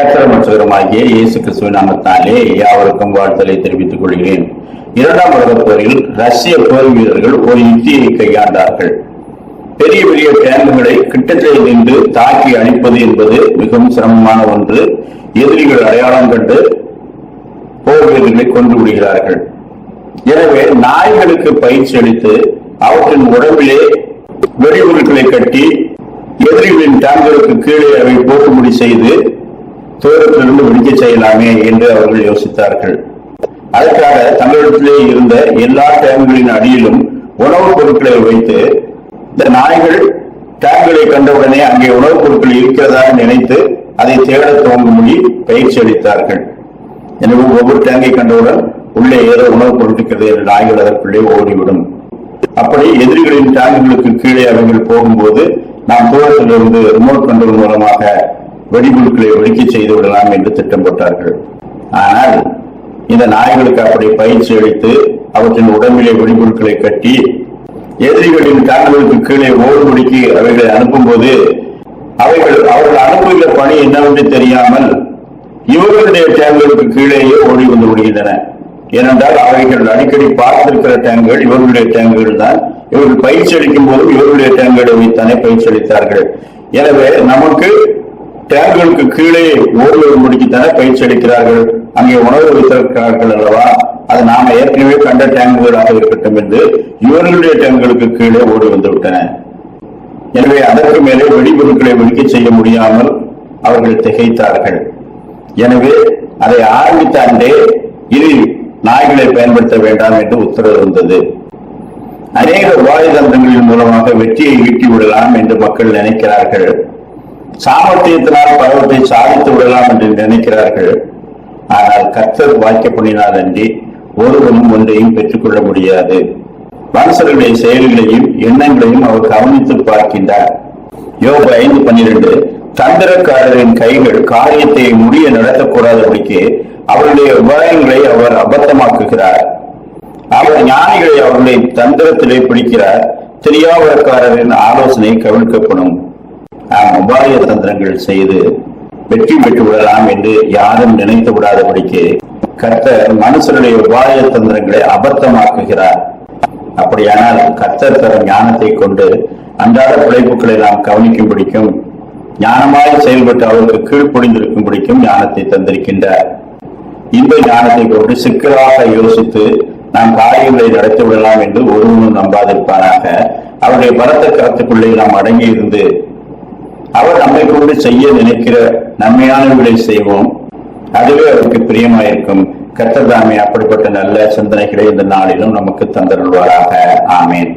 கத்திரமற்றவருமாகிய இயேசு கிறிஸ்துவ நாமத்தாலே யாவருக்கும் வாழ்த்தலை தெரிவித்துக் கொள்கிறேன். இரண்டாம் உலகப் போரில் ரஷ்ய போர் வீரர்கள் ஒரு யுக்தியை கையாண்டார்கள். பெரிய பெரிய டேங்குகளை கிட்டத்தில் நின்று தாக்கி அழிப்பது என்பது மிகவும் சிரமமான ஒன்று. எதிரிகள் அடையாளம் கண்டு போர் வீரர்களை கொண்டு விடுகிறார்கள். எனவே நாய்களுக்கு பயிற்சி அளித்து அவற்றின் உடம்பிலே வெடிபொருட்களை கட்டி எதிரிகளின் டேங்குகளுக்கு கீழே அவை போட்டுமுடி செய்து தூரத்திலிருந்து வெடிக்க செய்யலாமே என்று அவர்கள் யோசித்தார்கள். அதற்காக தமிழகத்திலே இருந்த எல்லா டேங்குகளின் அடியிலும் உணவுப் பொருட்களை வைத்து இந்த நாய்கள் டேங்குகளை கண்டவுடனே அங்கே உணவுப் பொருட்கள் இருக்கிறதாக நினைத்து அதை தேட துவங்கும்படி பயிற்சி அளித்தார்கள். எனவே ஒவ்வொரு டேங்கை கண்டவுடன் உள்ளே ஏதோ உணவுப் பொருள் என்று நாய்கள் அதற்குள்ளே ஓடிவிடும். அப்படி எதிரிகளின் டேங்குகளுக்கு கீழே அவர்கள் போகும்போது நாம் தூரத்திலிருந்து ரிமோட் கண்ட்ரோல் மூலமாக வெடிபொருட்களை வெடிக்க செய்து விடலாம் என்று திட்டம் போட்டார்கள். ஆனால் இந்த நாய்களுக்கு அப்படி பயிற்சி அளித்து அவற்றின் உடம்பிலே வெடிபொருட்களை கட்டி எதிரிகளின் டேங்குகளுக்கு கீழே ஓடுபடிக்கு அவைகளை அனுப்பும்போது அவைகள் அவர்கள் அனுப்புகிற பணி என்னவென்று தெரியாமல் இவர்களுடைய டேங்குகளுக்கு கீழேயே ஓடி வந்து விடுகின்றன. ஏனென்றால் அவைகள் அடிக்கடி பார்த்திருக்கிற டேங்குகள் இவர்களுடைய டேங்குகள் தான். இவர்கள் பயிற்சி அளிக்கும் போதும் இவர்களுடைய டேங்குகளை வைத்தானே பயிற்சி அளித்தார்கள். எனவே நமக்கு டேபிளுக்கு கீழே ஓடி வரும்படிக்குத்தானே பயிற்சி அளிக்கிறார்கள். அங்கே உணவு வைத்திருக்கிறார்கள் அல்லவா? அது நாம ஏற்கனவே கண்ட டேங்குகளாக இருக்கட்டும் என்று இவர்களுடைய டேங்குகளுக்கு கீழே ஓடி வந்து விட்டன. எனவே அதற்கு மேலே வெடிபொருட்களை வெடிக்க செய்ய முடியாமல் அவர்கள் திகைத்தார்கள். எனவே அதை ஆரம்பித்த அன்றே இது நாய்களை பயன்படுத்த வேண்டாம் என்று உத்தரவு இருந்தது. அநேக உபாய தந்திரங்களின் மூலமாக வெற்றியை ஈட்டி விடலாம் என்று மக்கள் நினைக்கிறார்கள். சாமர்த்தியத்தினால் பலவற்றை சாதித்து விடலாம் என்று நினைக்கிறார்கள். ஆனால் கர்த்தர் வாய்க்கப்படினால் அன்றி ஒருவனும் ஒன்றையும் பெற்றுக்கொள்ள முடியாது. மனுஷர்களுடைய செயல்களையும் எண்ணங்களையும் அவர் கவனித்து பார்க்கின்றார். யோக ஐந்து பன்னிரண்டு தந்திரக்காரரின் கைகள் காரியத்தை முடிய நடத்தக்கூடாதபடிக்கு அவருடைய உபாயங்களை அவர் அபத்தமாக்குகிறார். அவர் ஞானிகளை அவருடைய தந்திரத்திலே பிடிக்கிறார். தெரியாதக்காரரின் ஆலோசனை கவிழ்க்கப்படும். நாம் உபாய தந்திரங்கள் செய்து வெற்றி பெற்று விடலாம் என்று யாரும் நினைத்து விடாதபடிக்கு கர்த்தர் மனுஷருடைய உபாய தந்திரங்களை அபத்தமாக்குகிறார். அப்படியானால் கர்த்தர் தரும் ஞானத்தை கொண்டு அன்றாட பிழைப்புகளை நாம் கவனிக்கும் பிடிக்கும் ஞானமாய் செயல்பட்டு அவருக்கு கீழ்ப்பொழிந்திருக்கும் பிடிக்கும் ஞானத்தை தந்திருக்கின்றார். இந்த ஞானத்தை கொண்டு சிக்கலாக யோசித்து நாம் காரியங்களை நடத்தி விடலாம் என்று ஒருவனும் நம்பாதிருப்பானாக. அவருடைய பலத்த கருத்துக்குள்ளே நாம் அடங்கி இருந்து அவர் நம்மை கொண்டு செய்ய நினைக்கிற நன்மையானவர்களை செய்வோம். அதுவே அவருக்கு பிரியமாயிருக்கும். கர்த்தர் அப்படிப்பட்ட நல்ல சிந்தனைகளை இந்த நாளிலும் நமக்கு தந்தருள்வாராக. ஆமேன்.